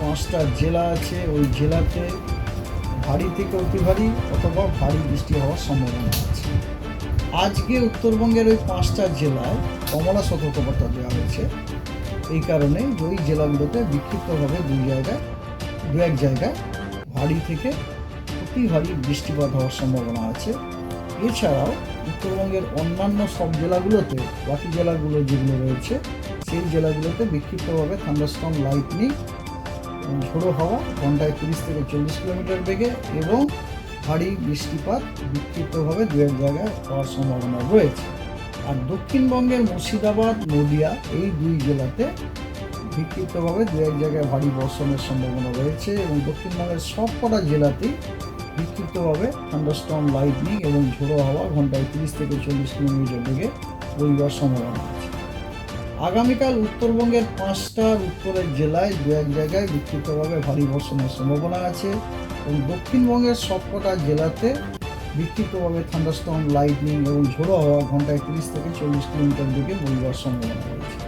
পাঁচটা জেলা আছে, ওই জেলাতে ভারী থেকে অতি ভারী অথবা ভারী বৃষ্টি হওয়ার সম্ভাবনা আছে। আজকে উত্তরবঙ্গের ওই পাঁচটা জেলায় কমলা সতর্কবার্তা দেওয়া হয়েছে। এই কারণে ওই জেলাগুলোতে বিক্ষিপ্তভাবে দুই জায়গায়, দু এক জায়গায় ভারী থেকে অতি ভারী বৃষ্টিপাত হওয়ার সম্ভাবনা আছে। এছাড়াও উত্তরবঙ্গের অন্যান্য সব জেলাগুলোতে, বাকি জেলাগুলো যেগুলো রয়েছে, সেই জেলাগুলোতে বিক্ষিপ্তভাবে থান্ডারস্টর্ম লাইটনিং ঝোড়ো হাওয়া, ঘন্টায় তিরিশ থেকে চল্লিশ কিলোমিটার বেগে এবং ভারী বৃষ্টিপাত বিক্ষিপ্তভাবে দু এক জায়গায় হওয়ার সম্ভাবনা রয়েছে। আর দক্ষিণবঙ্গের মুর্শিদাবাদ, নদিয়া এই দুই জেলাতে বিক্ষিপ্তভাবে দু এক জায়গায় ভারী বর্ষণের সম্ভাবনা রয়েছে এবং দক্ষিণবঙ্গের সব কটা জেলাতেই বিক্ষিপ্তভাবে থান্ডারস্টর্ম, লাইটনিং এবং ঝোড়ো হাওয়া ঘন্টায় তিরিশ থেকে চল্লিশ কিলোমিটার বেগে রবিবার সম্ভাবনা। আগামীকাল উত্তরবঙ্গের পাঁচটার উত্তরের জেলায় দু এক জায়গায় বিক্ষিপ্তভাবে ভারী বর্ষণের সম্ভাবনা আছে এবং দক্ষিণবঙ্গের সবকটা জেলাতে বিক্ষিপ্তভাবে থান্ডারস্টর্ম লাইটনিং এবং ঝোড়ো হওয়া ঘন্টায় তিরিশ থেকে চল্লিশ কিলোমিটার দিকে বইবার সম্ভাবনা রয়েছে।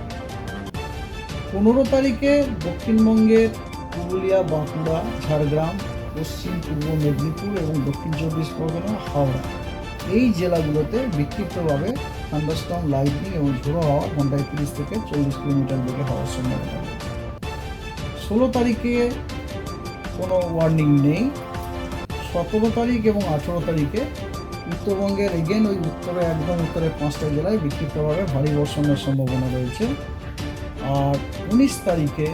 পনেরো তারিখে দক্ষিণবঙ্গের পুরুলিয়া, বাঁকুড়া, ঝাড়গ্রাম, পশ্চিম পূর্ব মেদিনীপুর এবং দক্ষিণ চব্বিশ পরগনা, হাওড়া এই জেলাগুলোতে বিক্ষিপ্তভাবে থান্ডারস্টর্ম লাইটনিং এবং ঝোড়ো হাওয়া ঘন্টায় তিরিশ থেকে চল্লিশ কিলোমিটার বেগে হওয়ার সম্ভাবনা ষোলো তারিখে কোনো ওয়ার্নিং নেই। সতেরো তারিখ এবং আঠেরো তারিখে উত্তরবঙ্গের এগেন ওই উত্তরে, একদম উত্তরে পাঁচটা জেলায় বিক্ষিপ্তভাবে ভারী বর্ষণের সম্ভাবনা রয়েছে। আর উনিশ তারিখে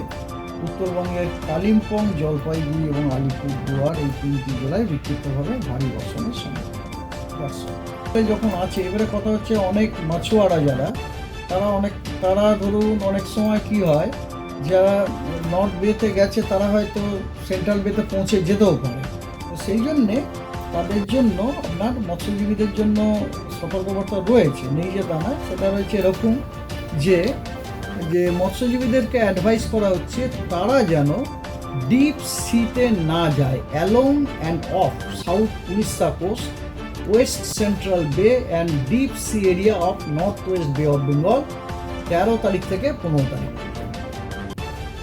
উত্তরবঙ্গের কালিম্পং, জলপাইগুড়ি এবং আলিপুরদুয়ার এই তিনটি জেলায় বিক্ষিপ্তভাবে ভারী বর্ষণের সম্ভাবনা। যখন আছে, এবারে কথা হচ্ছে অনেক মাছুয়ারা যারা, তারা অনেক, তারা ধরুন অনেক সময় কি হয়, যারা নর্থ বেতে গেছে, তারা হয়তো সেন্ট্রাল বেতে পৌঁছে যেতেও পারে। তো সেই জন্যে তাদের জন্য আপনার মৎস্যজীবীদের জন্য সতর্কবার্তা রয়েছে, নেই যে তা নয়, সেটা রয়েছে এরকম যে যে মৎস্যজীবীদেরকে অ্যাডভাইস করা হচ্ছে, তারা যেন ডিপ সিতে না যায় along and off south Orissa coast west central bay and deep sea area of north west bay of Bengal তেরো তারিখ থেকে পনেরো তারিখ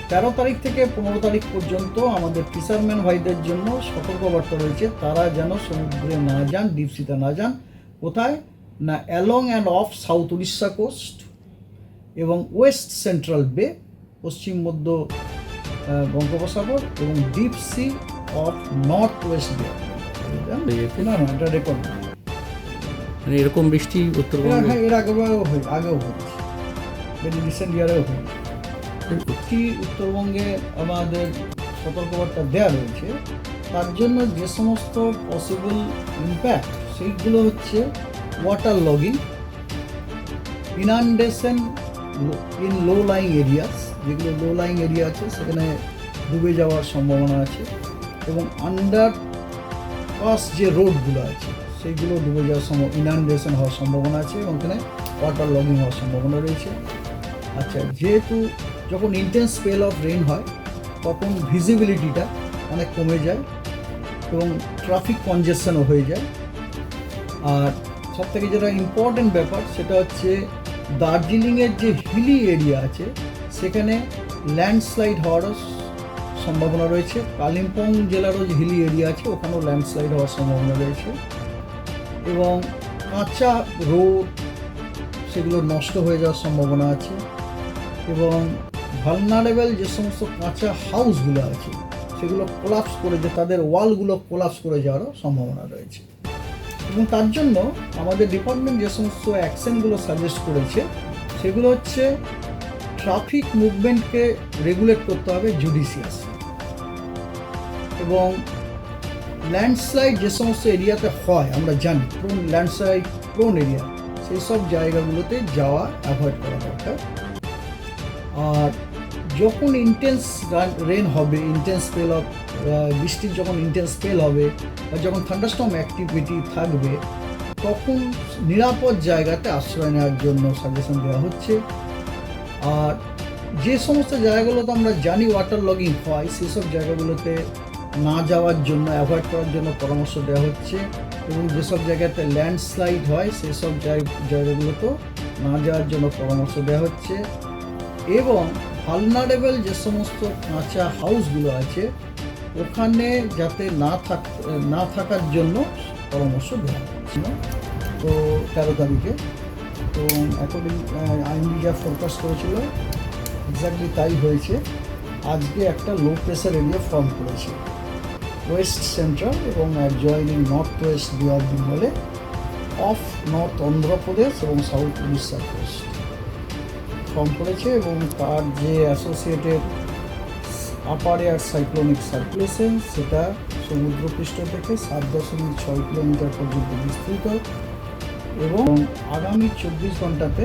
তেরো তারিখ থেকে পনেরো তারিখ পর্যন্ত আমাদের ফিশারম্যান ভাইদের জন্য সতর্কবার্তা রয়েছে, তারা যেন সমুদ্রে না যান ডিপ সিতে না যান। কোথায়? না along and off south Orissa coast এবং ওয়েস্ট সেন্ট্রাল বে পশ্চিম, মধ্য বঙ্গোপসাগর এবং deep sea of north west bay না না এটা রেকর্ড মানে এরকম বৃষ্টি উত্তরবঙ্গে? হ্যাঁ এর আগেও হয়ে আগেও ভেরি রিসেন্ট ইয়ারেও কি উত্তরবঙ্গে আমাদের সতর্কবার্তা দেওয়া রয়েছে তার জন্য যে সমস্ত পসিবল ইম্প্যাক্ট সেইগুলো হচ্ছে water logging inundation in low lying areas যেগুলো লো লাইং এরিয়া আছে সেখানে ডুবে যাওয়ার সম্ভাবনা আছে এবং আন্ডার পাস যে রোডগুলো আছে সেইগুলো ডুবে যাওয়ার সম্ভব ইনান্ডেশন হওয়ার সম্ভাবনা আছে এবং ওখানে ওয়াটার লগিং হওয়ার সম্ভাবনা রয়েছে। আচ্ছা যেহেতু যখন ইন্টেন্স স্পেল অফ রেন হয়, তখন ভিজিবিলিটিটা অনেক কমে যায় এবং ট্রাফিক কনজেশনও হয়ে যায়। আর সব থেকে যেটা ইম্পর্টেন্ট ব্যাপার, সেটা হচ্ছে দার্জিলিংয়ের যে হিলি এরিয়া আছে, সেখানে ল্যান্ডস্লাইড হওয়ারও সম্ভাবনা রয়েছে। কালিম্পং জেলারও যে হিলি এরিয়া আছে, ওখানেও ল্যান্ডস্লাইড হওয়ার সম্ভাবনা রয়েছে। এবং কাঁচা রোড, সেগুলো নষ্ট হয়ে যাওয়ার সম্ভাবনা আছে। এবং ভালনারেবল যে সমস্ত কাঁচা হাউসগুলো আছে, সেগুলো কোলাপস করে যে তাদের ওয়ালগুলো কোলাপস করে যাওয়ারও সম্ভাবনা রয়েছে। এবং তার জন্য আমাদের ডিপার্টমেন্ট যে সমস্ত অ্যাকশনগুলো সাজেস্ট করেছে, সেগুলো হচ্ছে ট্রাফিক মুভমেন্টকে রেগুলেট করতে হবে জুডিশিয়াস এবং ল্যান্ডস্লাইড যে সমস্ত এরিয়াতে হয়, আমরা জানি প্রোন ল্যান্ডস্লাইড প্রোন এরিয়া সেই সব জায়গাগুলোতে যাওয়া অ্যাভয়েড করা দরকার। আর যখন ইন্টেন্স রেন হবে ইন্টেন্স স্পেল অফ বৃষ্টির যখন ইন্টেন্স স্পেল হবে, বা যখন থান্ডারস্টর্ম অ্যাক্টিভিটি থাকবে, তখন নিরাপদ জায়গাতে আশ্রয় নেওয়ার জন্য সাজেশন দেওয়া হচ্ছে। আর যে সমস্ত জায়গাগুলোতে আমরা জানি ওয়াটার লগিং হয়, সেসব জায়গাগুলোতে না যাওয়ার জন্য অ্যাভয়েড করার জন্য পরামর্শ দেওয়া হচ্ছে এবং যেসব জায়গাতে ল্যান্ডস্লাইড হয়, সেসব জায়গ- জায়গাগুলোতেও না যাওয়ার জন্য পরামর্শ দেওয়া হচ্ছে এবং ভালনারেবল যে সমস্ত কাঁচা হাউসগুলো আছে, ওখানে যাতে না থাক না থাকার জন্য পরামর্শ দেওয়া হচ্ছিল তো তেরো তারিখে তো অ্যাকর্ডিং আইনডি যা ফোরকাস্ট করেছিল এক্স্যাক্টলি তাই হয়েছে। আজকে একটা লো প্রেশার এরিয়া ফর্ম করেছে। ওয়েস্ট সেন্ট্রাল এবং adjoining north west bay of বেঙ্গলে অফ নর্থ অন্ধ্রপ্রদেশ এবং সাউথ উড়িষ্যা কোস্ট ফর্ম করেছে এবং তার যে associated upper air cyclonic circulation সেটা সমুদ্রপৃষ্ঠ থেকে সাত দশমিক ছয় কিলোমিটার পর্যন্ত বিস্তৃত। এবং আগামী চব্বিশ ঘন্টাতে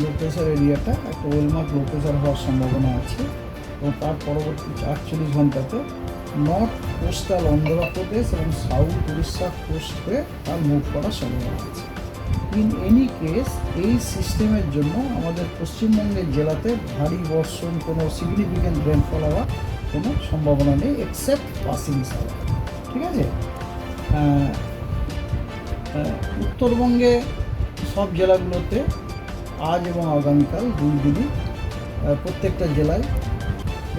লো প্রেশার এরিয়াটা একটা ওয়েলমার্ক লো প্রেশার হওয়ার সম্ভাবনা আছে এবং তার পরবর্তী আটচল্লিশ ঘন্টাতে নর্থ কোস্টাল অন্ধ্রপ্রদেশ এবং সাউথ উড়িষ্যা কোস্ট হয়ে তার মুভ করার সম্ভাবনা আছে। ইন এনি কেস এই সিস্টেমের জন্য আমাদের পশ্চিমবঙ্গের জেলাতে ভারী বর্ষণ কোনো সিগনিফিক্যান্ট রেনফল হওয়ার কোনো সম্ভাবনা নেই এক্সেপ্ট পাসিং সাওয়ার ঠিক আছে? আহ, উত্তরবঙ্গে সব জেলাগুলোতে আজ এবং আগামীকাল দুই দিনই প্রত্যেকটা জেলায়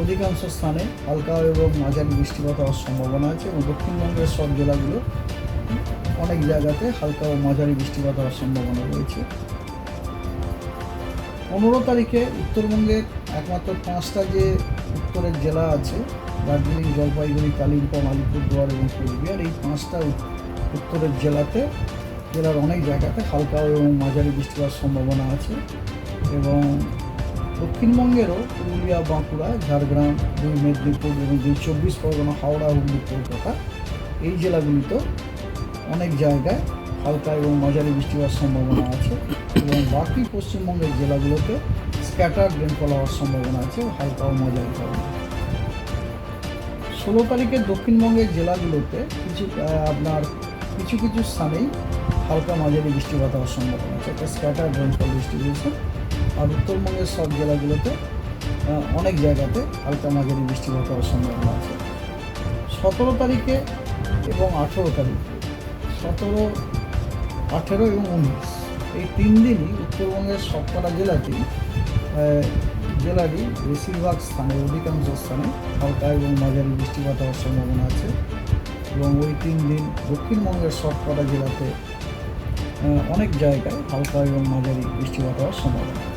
অধিকাংশ স্থানে হালকা এবং মাঝারি বৃষ্টিপাত হওয়ার সম্ভাবনা আছে এবং দক্ষিণবঙ্গের সব জেলাগুলো অনেক জায়গাতে হালকা ও মাঝারি বৃষ্টিপাত হওয়ার সম্ভাবনা রয়েছে। পনেরো তারিখে উত্তরবঙ্গের একমাত্র পাঁচটা যে উত্তরের জেলা আছে, দার্জিলিং, জলপাইগুড়ি, কালিম্পং, আলিপুরদুয়ার এবং কোচবিহার, এই পাঁচটা উত্তরের জেলাতে, জেলার অনেক জায়গাতে হালকা এবং মাঝারি বৃষ্টিপাত সম্ভাবনা আছে এবং দক্ষিণবঙ্গেরও পুরুলিয়া, বাঁকুড়া, ঝাড়গ্রাম, দুই মেদিনীপুর এবং দুই চব্বিশ পরগনা, হাওড়া, হুগলি, কলকাতা এই জেলাগুলিতেও অনেক জায়গায় হালকা এবং মাঝারি বৃষ্টি হওয়ার সম্ভাবনা আছে এবং বাকি পশ্চিমবঙ্গের জেলাগুলোতে স্ক্যাটার রেনফল হওয়ার সম্ভাবনা আছে, হালকা ও মাঝারি ধরনের ষোলো তারিখে দক্ষিণবঙ্গের জেলাগুলোতে কিছু আপনার কিছু কিছু স্থানেই হালকা মাঝারি বৃষ্টিপাত হওয়ার সম্ভাবনা আছে। একটা স্ক্যাটার রেনফল ডিস্ট্রিবিউশন আর উত্তরবঙ্গের সব জেলাগুলোতে অনেক জায়গাতে হালকা মাঝারি বৃষ্টিপাত হওয়ার সম্ভাবনা আছে। সতেরো তারিখে এবং আঠেরো তারিখে, সতেরো, আঠেরো এবং উনিশ, এই তিন দিনই উত্তরবঙ্গের সবকটা জেলাতেই জেলারই বেশিরভাগ স্থানে অধিকাংশ স্থানে হালকা এবং মাঝারি বৃষ্টিপাত হওয়ার সম্ভাবনা আছে। এবং ওই তিন দিন দক্ষিণবঙ্গের সবকটা জেলাতে অনেক জায়গায় হালকা এবং মাঝারি বৃষ্টিপাত হওয়ার সম্ভাবনা।